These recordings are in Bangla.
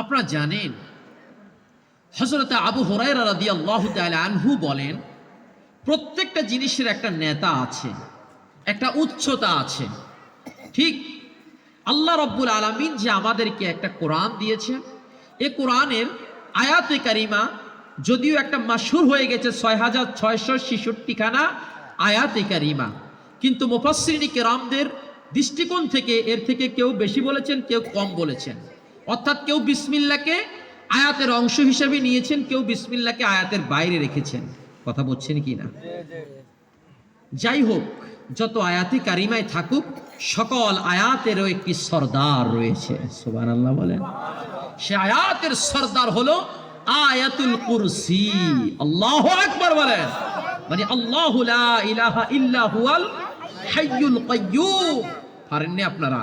আপনারা জানেন হজরত আবু তাআলা আনহু বলেন, প্রত্যেকটা জিনিসের একটা নেতা আছে, একটা উচ্চতা আছে। ঠিক, আল্লাহ রব্বুল আলামিন যে আমাদেরকে একটা কোরআন দিয়েছে এ কোরআনের আয়াতে কারিমা যদিও একটা মাসুর হয়ে গেছে ছয় হাজার ছয়শো ছেষট্টিখানা আয়াতে কারিমা, কিন্তু মুফাসসিরিন কেরামদের দৃষ্টিকোণ থেকে এর থেকে কেউ বেশি বলেছেন, কেউ কম বলেছেন। অর্থাৎ কেউ বিসমিল্লাকে আয়াতের অংশ হিসেবে নিয়েছেন, কেউ বিসমিল্লাকে আয়াতের বাইরে রেখেছেন। কথা বলছেন কি না? যাই হোক, যত আয়াতি কারিমায় থাকুক, সকল আয়াতেরও একটি সর্দার রয়েছে। সুবান আল্লাহ বলেন। সে আয়াতের সর্দার হলো আয়াতুল কুরসি। আল্লাহ আকবার বলেন। মানে আল্লাহ ইলাহা ইল্লা হুয়াল হাইয়ুল পারেননি আপনারা?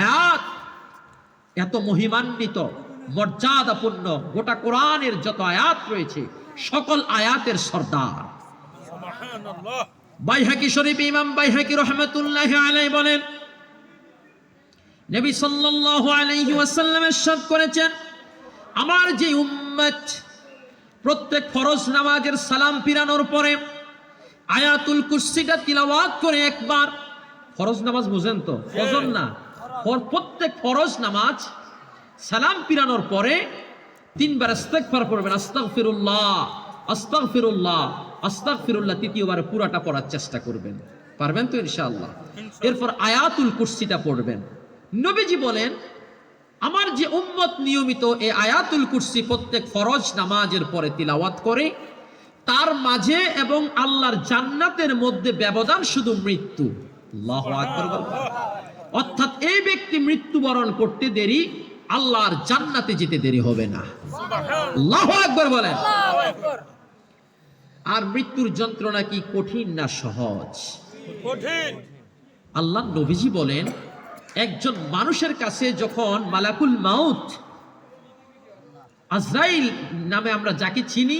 আয়াত এত মহিমান্বিত মর্যাদাপূর্ণ গোটা কোরআনের যত আয়াত রয়েছে সকল আয়াতের সর্দার। বাইহাকি শরীফ ইমাম বাইহাকি রহমতুল্লাহ আলাই বলেন নবী সাল্লাল্লাহু আলাইহি ওয়াসাল্লাম ইরশাদ করেছেন আমার যে উম্মত প্রত্যেক ফরজ নামাজের সালাম পিরানোর পরে আয়াতুল কুরসিটা তিলাওয়াত করে একবার ফরজ নামাজ বুঝেন তো? ফজর না। ফর- প্রত্যেক ফরজ নামাজ সালাম পিরানোর পরে তিনবার ইস্তেগফার পড়বেন আস্তাগফিরুল্লাহ আস্তাগফিরুল্লাহ আস্তাগফিরুল্লাহ তৃতীয়বার পুরাটা পড়ার চেষ্টা করবেন। পারবেন তো ইনশাআল্লাহ। এরপর আয়াতুল কুরসিটা পড়বেন। নবীজি বলেন আমার যে উম্মত নিয়মিত এই আয়াতুল কুরসি প্রত্যেক ফরজ নামাজের পরে তিলাওয়াত করে তার মাঝে এবং আল্লাহর জান্নাতের মধ্যে ব্যবধান শুধু মৃত্যু। অর্থাৎ এই ব্যক্তি মৃত্যুবরণ করতে দেরি আল্লাহর জান্নাতে যেতে দেরি হবে না। আল্লাহু আকবার বলেন। আর মৃত্যুর যন্ত্রণা কি কঠিন না সহজ? কঠিন। আল্লাহ নবীজি বলেন একজন মানুষের কাছে যখন মালাকুল মাউত আজরাইল নামে আমরা যাকে চিনি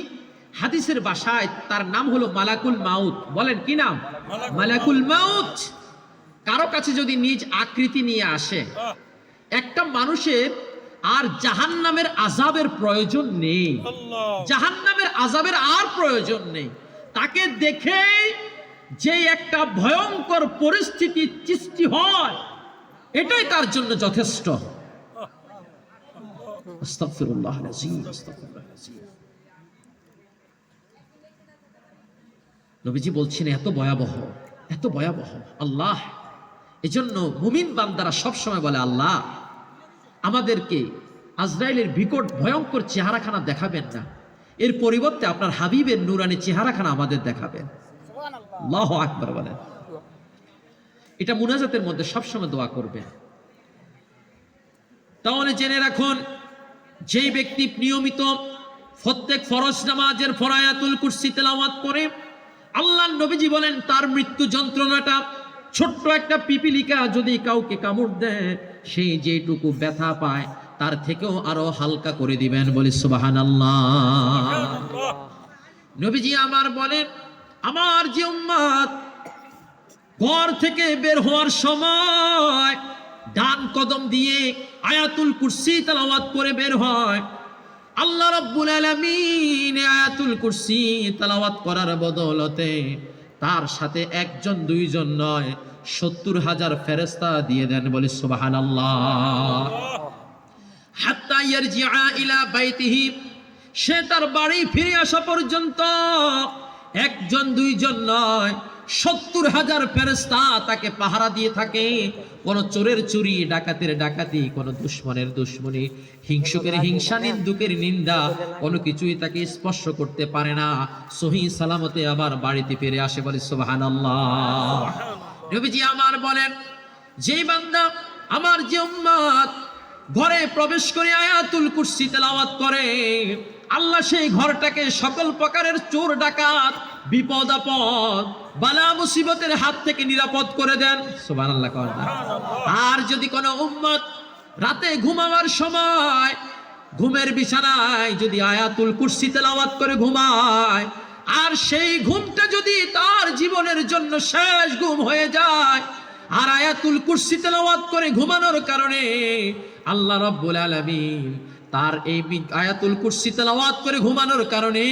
হাদিসের বাসায় তার নাম হলো মালাকুল মাউত। বলেন কি নাম? মালাকুল মাউত। কারও কাছে যদি নিজ আকৃতি নিয়ে আসে একটা মানুষের আর জাহান্নামের আজাবের প্রয়োজন নেই। আল্লাহ। জাহান্নামের আজাবের আর প্রয়োজন নেই। তাকে দেখে যে একটা ভয়ঙ্কর পরিস্থিতি সৃষ্টি হয় এটাই তার জন্য যথেষ্ট। নবীজি বলছেন এত ভয়াবহ এত ভয়াবহ। আল্লাহ এজন্য মুমিন বান্দারা সবসময় বলে আল্লাহ আমাদেরকে আজরাইলের বিকট ভয়ঙ্কর চেহারাখানা দেখাবেন না। এর পরিবর্তে আপনার হাবিবের নুরানি চেহারাখানা আমাদের দেখাবেন। আল্লাহ আকবর বলেন। এটা মুনাজাতের মধ্যে সবসময় দোয়া করবেন। তাহলে জেনে রাখুন যেই ব্যক্তি নিয়মিত প্রত্যেক ফরজ নামাজের ফরায়াতুল কুরসি তেলাওয়াত করে আল্লাহ নবীজি বলেন তার মৃত্যু যন্ত্রণাটা ছোট্ট একটা পিপিলিকা যদি কাউকে কামড় দেয় সেই যেটুকু ব্যথা পায় তার থেকেও আরও হালকা করে দিবেন বলি সুবাহান নবীজি আমার বলেন আমার যে উম্মাদ ঘর থেকে বের হওয়ার সময় ডান কদম দিয়ে আয়াতুল কুরসি তালাওয়াত করে বের হয়। আল্লাহ রাব্বুল আলামিন আয়াতুল কুরসি তালাওয়াত করার বদলতে তার সাথে একজন, দুইজন নয়, সত্তর হাজার ফেরেস্তা দিয়ে দেন বলে বাইতিহি, সে তার বাড়ি ফিরে আসা পর্যন্ত একজন, দুইজন নয় সত্তর হাজার ফেরেস্তা তাকে পাহারা দিয়ে থাকে। কোন চোরের চুরি, ডাকাতের ডাকাতি, কোন দুশ্মনের দুশ্মনী, হিংসুকের হিংসা, নিন্দুকের নিন্দা, কোনো কিছুই তাকে স্পর্শ করতে পারে না। সহি সালামতে আবার বাড়িতে ফিরে আসে, বলে নবীজি আমার বলেন, যেই বান্দা আমার যে উম্মাদ ঘরে প্রবেশ করে আয়াতুল কুরসি তেলাওয়াত করে আল্লাহ সেই ঘরটাকে সকল প্রকারের চোর, ডাকাত, বিপদ, আপদ, বালা, মুসিবতের হাত থেকে নিরাপদ করে দেন সুবহানাল্লাহ, কর না। আর যদি কোনো উম্মত রাতে ঘুমাবার সময় ঘুমের বিছানায় যদি আয়াতুল কুরসি তেলাওয়াত করে ঘুমায়, আর সেই ঘুমটা যদি তার জীবনের জন্য শেষ ঘুম হয়ে যায়, আর আয়াতুল কুরসি তেলাওয়াত করে ঘুমানোর কারণে আল্লাহ রাব্বুল আলামিন তার এই আয়াতুল কুরসি তেলাওয়াত করে ঘুমানোর কারণে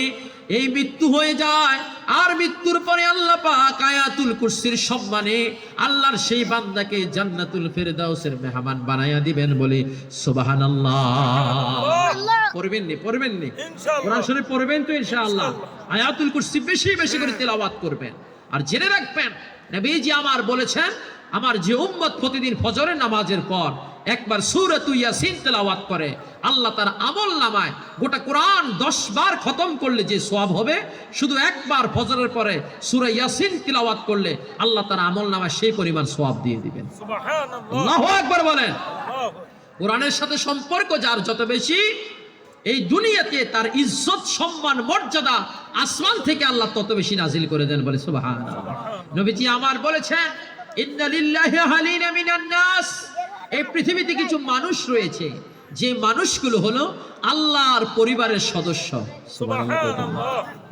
এই মৃত্যু হয়ে যায়। আর মৃত্যুর পরে আল্লাহ পাক আয়াতুল কুরসির সম্মানে আল্লাহর সেই বান্দাকে জান্নাতুল ফেরদাউসের মেহমান বানায়া দিবেন বলে সুবহানাল্লাহ। পড়বেন নি পড়বেন নি। কোরআন শরীফ পড়বেন তো ইনশাআল্লাহ। আয়াতুল কুরসি বেশি বেশি করে তেলাওয়াত করবেন। আর জেনে রাখবেন নবীজি আমার বলেছেন আমার যে উম্মত প্রতিদিন ফজরের নামাজের পর একবার সূরাত ইয়াসিন তেলাওয়াত করে আল্লাহ তার আমল নামায় গোটা কোরআন 10 বার খতম করলে যে সওয়াব হবে শুধু একবার ফজরের পরে সূরা ইয়াসিন তেলাওয়াত করলে আল্লাহ তার আমল নামায় সেই পরিমাণ সওয়াব দিয়ে দিবেন। আকবার বলেন। আল্লাহু কোরআনের সাথে সম্পর্ক যার যত বেশি এই দুনিয়াতে তার ইজ্জত সম্মান মর্যাদা আসমান থেকে আল্লাহ তত বেশি নাজিল করে দেন বলে সুবহান নবীজি আমার বলেছেন এই পৃথিবীতে কিছু মানুষ রয়েছে যে মানুষগুলো হলো আল্লাহর পরিবারের সদস্য।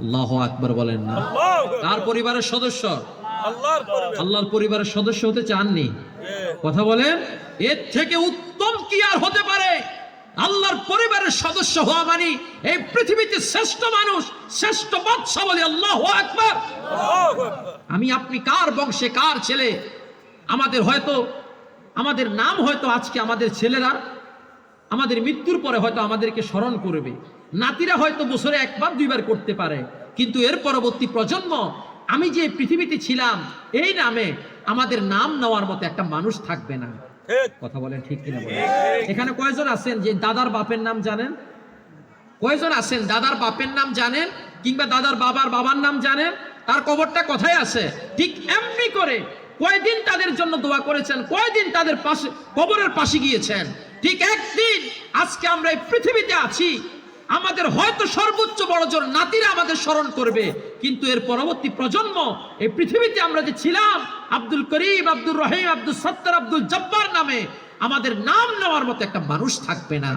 আল্লাহু আকবার বলেন না। কার পরিবারের সদস্য? আল্লাহর পরিবারের সদস্য হতে চাননি। কথা বলেন এর থেকে উত্তম কি আর হতে পারে? আল্লাহর পরিবারের সদস্য হওয়া মানে এই পৃথিবীতে শ্রেষ্ঠ মানুষ, শ্রেষ্ঠ বাদশা বলে আল্লাহ আকবার। আমি আপনি কার বংশে কার ছেলে? আমাদের হয়তো, আমাদের নাম হয়তো আজকে আমাদের ছেলেরা আমাদের মৃত্যুর পরে হয়তো আমাদেরকে স্মরণ করবে। নাতিরা হয়তো বছরে একবার, দুইবার করতে পারে। কিন্তু এর পরবর্তী প্রজন্ম, আমি যে পৃথিবীতে ছিলাম, এই নামে আমাদের নাম নেওয়ার মতো একটা মানুষ থাকবে না। কথা বলেন ঠিক কিনা বলেন। এখানে কয়জন আছেন যে দাদার বাপের নাম জানেন? কয়জন আছেন? দাদার বাপের নাম জানেন কিংবা দাদার বাবার বাবার নাম জানেন? তার কবরটা কোথায় আছে? ঠিক এমনি করে কয়দিন তাদের জন্য দোয়া করেছেন? কয়দিন তাদের পাশে কবরের পাশে গিয়েছেন? ঠিক একদিন আজকে আমরা এই পৃথিবীতে আছি। আমাদের হয়তো সর্বোচ্চ বড় জোর নাতিরা আমাদের স্মরণ করবে। কিন্তু এর পরবর্তী প্রজন্ম এই পৃথিবীতে আমরা যে ছিলাম আব্দুল করিম আব্দুল রহিম আব্দুল সত্তর আব্দুল জব্বার নামে আমাদের নাম নেওয়ার মতো একটা মানুষ থাকবে না।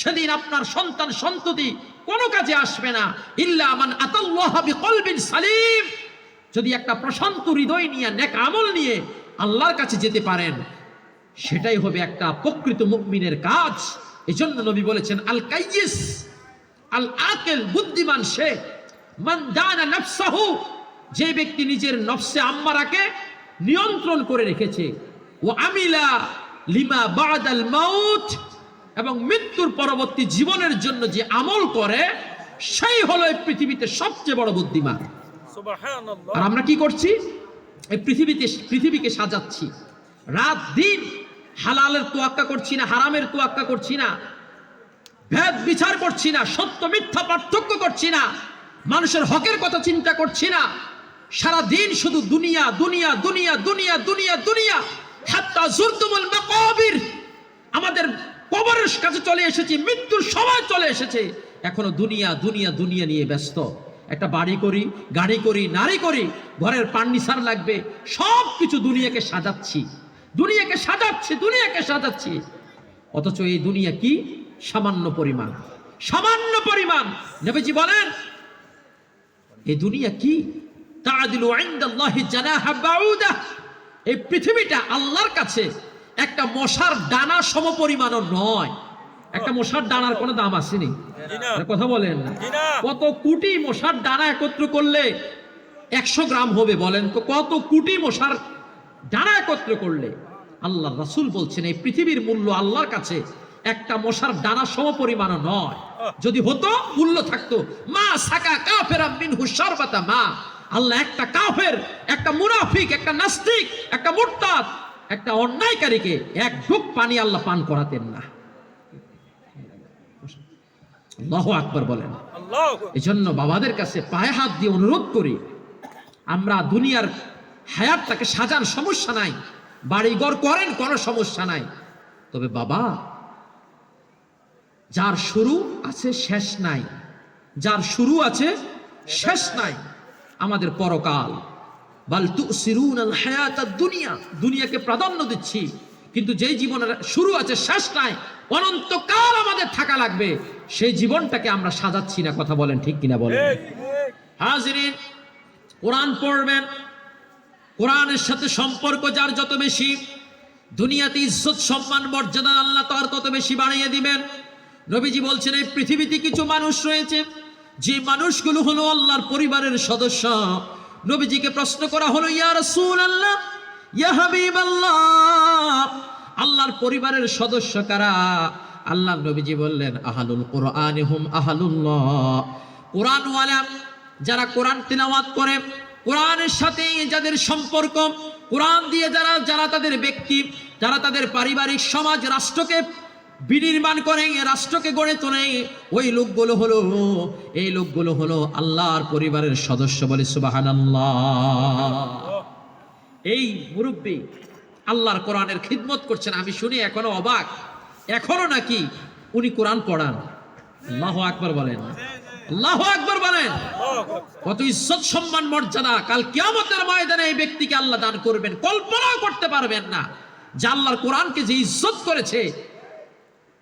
সেদিন আপনার সন্তান সন্ততি কোনো কাজে আসবে না। ইল্লা মান সালিম। যদি একটা প্রশান্ত হৃদয় নিয়ে নেক আমল নিয়ে আল্লাহর কাছে যেতে পারেন সেটাই হবে একটা প্রকৃত মুকমিনের কাজ। এজন্য নবী বলেছেন আল কাইয়িস আল আকেল বুদ্ধিমান সে মান দানা নফসাহু যে ব্যক্তি নিজের নফসে আম্মারাকে নিয়ন্ত্রণ করে রেখেছে ও আমিলা লিমা বাদাল মাউত এবং মৃত্যুর পরবর্তী জীবনের জন্য যে আমল করে সেই হলো এই পৃথিবীতে সবচেয়ে বড় বুদ্ধিমান। সুবহানাল্লাহ। আর আমরা কি করছি? এই পৃথিবীতে পৃথিবীকে সাজাচ্ছি। রাত দিন হালালের তোয়াক্কা করছি না, হারামের তোয়াক্কা করছি না, ভেদ বিচার করছি না, সত্য মিথ্যা পার্থক্য করছি না, মানুষের হকের কথা চিন্তা করছি না, সারা দিন শুধু দুনিয়া দুনিয়া দুনিয়া দুনিয়া দুনিয়া দুনিয়া, হাত্তা জুরতুমুল মাকাবির। আমাদের কবরের কাছে চলে এসেছি, মৃত্যুর সময় চলে এসেছে। এখনও দুনিয়া দুনিয়া দুনিয়া নিয়ে ব্যস্ত। একটা বাড়ি করি, গাড়ি করি, নারী করি, ঘরের পান্নিসার লাগবে সব কিছু দুনিয়াকে সাজাচ্ছি। দুনিয়াকে সাজাচ্ছি দুনিয়াকে সাজাচ্ছি। অথচ এই দুনিয়া কি? সামান্য পরিমাণ। সামান্য পরিমাণ। নবীজি বলেন এই দুনিয়া কি? এই পৃথিবীটা আল্লাহর কাছে একটা মশার ডানা সমপরিমাণও নয়। একটা মশার ডানার কোনো দাম আসেনি। কথা বলেন না। কত কোটি মশার ডানা একত্র করলে একশো গ্রাম হবে বলেন তো কত কোটি মশার ডানা একত্র করলে আল্লাহ রাসূল বলছেন এই পৃথিবীর মূল্য আল্লাহর কাছে একটা মশার ডানা সমপরিমাণ নয়। যদি হতো মূল্য থাকতো। মা সাকা কাফেরা মিনহু শারবাতা মা। আল্লাহ একটা কাফের একটা মুনাফিক একটা নাস্তিক একটা মুরতাদ একটা অন্যায়কারীকে এক ঢুক পানি আল্লাহ পান করাতেন না। আল্লাহু আকবার বলেন। আল্লাহু এজন্য বাবাদের কাছে পায়ে হাত দিয়ে অনুরোধ করি আমরা দুনিয়ার হায়াতটাকে সাজান সমস্যা নাই। বাড়িঘর করেন কোনো সমস্যা নাই। তবে বাবা যার শুরু আছে শেষ নাই। যার শুরু আছে শেষ নাই। আমাদের পরকাল। বাল তুসিরুন আল হায়াত দুনিয়া দুনিয়াকে প্রাধান্য দিচ্ছি। কিন্তু যেই জীবনের শুরু আছে শেষ নাই অনন্তকাল আমাদের থাকা লাগবে। সেই জীবনটাকে আমরা সাজাচ্ছি না কথা বলেন ঠিক কিনা বলেন। হাজিরিন কোরআন পড়বেন কোরআনের সাথে সম্পর্ক যার যত বেশি, দুনিয়াতে ইজ্জত, সম্মান, মর্যাদা আল্লাহ তার তত বেশি বাড়িয়ে দিবেন। নবীজি বলছেন, এই পৃথিবীতে কিছু মানুষ রয়েছে, যে মানুষগুলো হলো আল্লাহর পরিবারের সদস্য। নবীজিকে প্রশ্ন করা হলো, ইয়া রাসূলুল্লাহ, ইয়া হাবিবাল্লাহ। আল্লাহর পরিবারের সদস্য কারা? আল্লাহ নবীজি বললেন, আহালুল কোরআন হুম আহালুল্লাহ। কোরআনওয়ালা যারা কোরআন তিলাওয়াত করে কোরআনের সাথে যাদের সম্পর্ক, কোরআন দিয়ে যারা যারা তাদের ব্যক্তি, যারা তাদের পারিবারিক সমাজ, রাষ্ট্রকে বিনির্মাণ করে রাষ্ট্রকে গড়ে তোলে, ওই লোকগুলো হলো, এই লোকগুলো হলো আল্লাহর পরিবারের সদস্য বলে সুবাহানাল্লাহ। এই মুরব্বী আল্লাহর কোরআনের খিদমত করছেন, আমি শুনি এখনও অবাক। এখনও নাকি উনি কোরআন পড়ান। আল্লাহ আকবর বলেন। আল্লাহ আকবর বলেন। কত ইজ্জত, সম্মান, মর্যাদা। কাল কিয়ামতের ময়দানে এই ব্যক্তিকে আল্লাহ দান করবেন। কল্পনাও করতে পারবেন না যে আল্লাহর কোরআনকে যে ইজ্জত করেছে।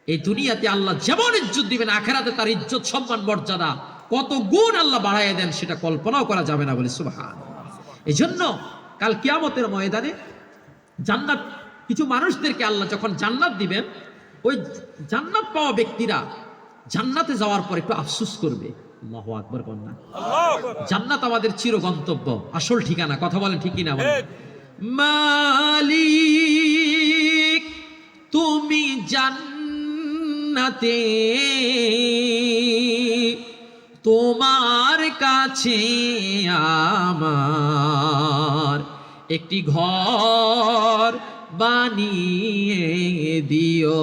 এই দুনিয়াতে আল্লাহ যেমন ইজ্জত দিবেন, আখেরাতে তার ইজ্জত, সম্মান, মর্যাদা কত গুণ আল্লাহ বাড়াইয়া দেন সেটা কল্পনাও করা যাবে না বলে সুবহান। এই জন্য কাল কিয়ামতের ময়দানে জান্নাত, কিছু মানুষদেরকে আল্লাহ যখন জান্নাত দিবেন, ওই জান্নাত পাওয়া ব্যক্তিরা জান্নাতে যাওয়ার পর একটু আফসুস করবে। আকবার কন্যা জান্নাত আমাদের চির গন্তব্য। আসল ঠিকানা, কথা বলেন ঠিকই না। মালিক, তুমি জান্নাতে, তোমার কাছে আমার একটি ঘর বানিয়ে দিও।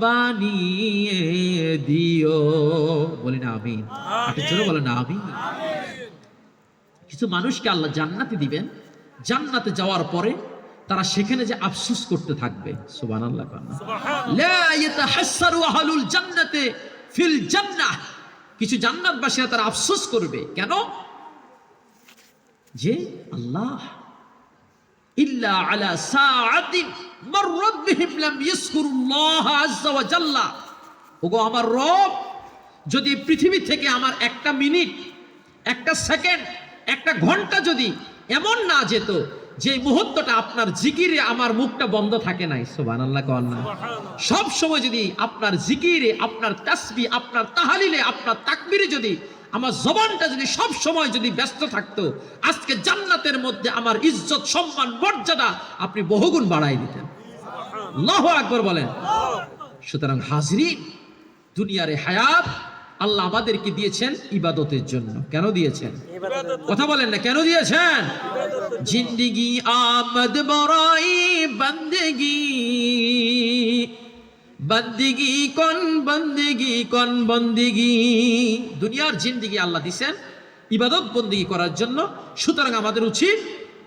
বানিয়ে দিও। বলি না আমি আপনি চলো বলেন না আমি কিছু মানুষকে আল্লাহ জান্নাতে দিবেন। জান্নাতে যাওয়ার পরে তারা সেখানে যে আফসোস করতে থাকবে। সুবান আল্লাহ জান্নাতে ফিল জান্নাহ। কিছু জান্নাতবাসীরা তারা আফসোস করবে। কেন? যে আল্লাহ ইল্লা আলা সাআতিন ওগো আমার রব যদি পৃথিবী থেকে আমার একটা মিনিট একটা সেকেন্ড একটা ঘণ্টা যদি এমন না যেত যে মুহূর্তটা আপনার জিকিরে আমার মুখটা বন্ধ থাকে নাই সুবহানাল্লাহ কন না। সব সময় যদি আপনার জিকিরে আপনার তাসবি আপনার তাহালিলে আপনার তাকবিরে যদি আমার জবানটা যদি সব সময় যদি ব্যস্ত থাকতো আজকে জান্নাতের মধ্যে আমার ইজ্জত সম্মান মর্যাদা আপনি বহুগুণ বাড়াই দিতেন। আল্লাহু আকবার বলেন। সুতরাং হাজরিন দুনিয়ারে হায়াত আল্লাহ আমাদেরকে দিয়েছেন ইবাদতের জন্য। কেন দিয়েছেন? কথা বলেন না কেন দিয়েছেন? জিন্দিগি আমদ বড়াই বন্দেগি। বন্দিগি কোন বন্দিগি কোন বন্দিগি। দুনিয়ার জিন্দিগি আল্লাহ দিছেন ইবাদত বন্দিগি করার জন্য। সুতরাং আমাদের উচিত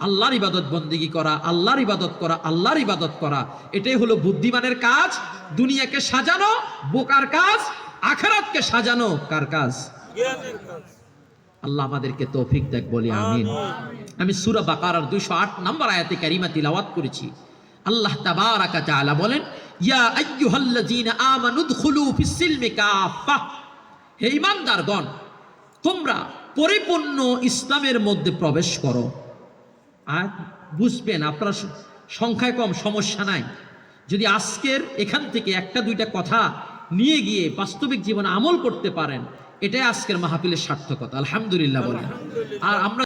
আল্লাহর ইবাদত বন্দিগি করা আল্লাহর ইবাদত করা আল্লাহর ইবাদত করা। এটাই হলো বুদ্ধিমানের কাজ দুনিয়াকে সাজানো বোকার কাজ আখেরাতকে সাজানো। কার কাজ? আল্লাহ আমাদেরকে তৌফিক দেখ বলি আমিন। আমি সূরা বাকারার 208 নম্বর আয়াতে কারিমা তিলাওয়াত করেছি। আল্লাহ তাবারাকা তাআলা বলেন ইয়া আইয়ুহাল্লাযীনা আমানু দুখুলু ফিস সিলমি কাফা হে ঈমানদারগণ তোমরা পরিপূর্ণ ইসলামের মধ্যে প্রবেশ করো। আর বুঝবেন আপনার সংখ্যায় কম সমস্যা নাই। যদি আজকের এখান থেকে একটা দুইটা কথা নিয়ে গিয়ে বাস্তবিক জীবনে আমল করতে পারেন এটাই আজকের মাহফিলের সার্থকতা। আলহামদুলিল্লাহ বলেন। আর আমরা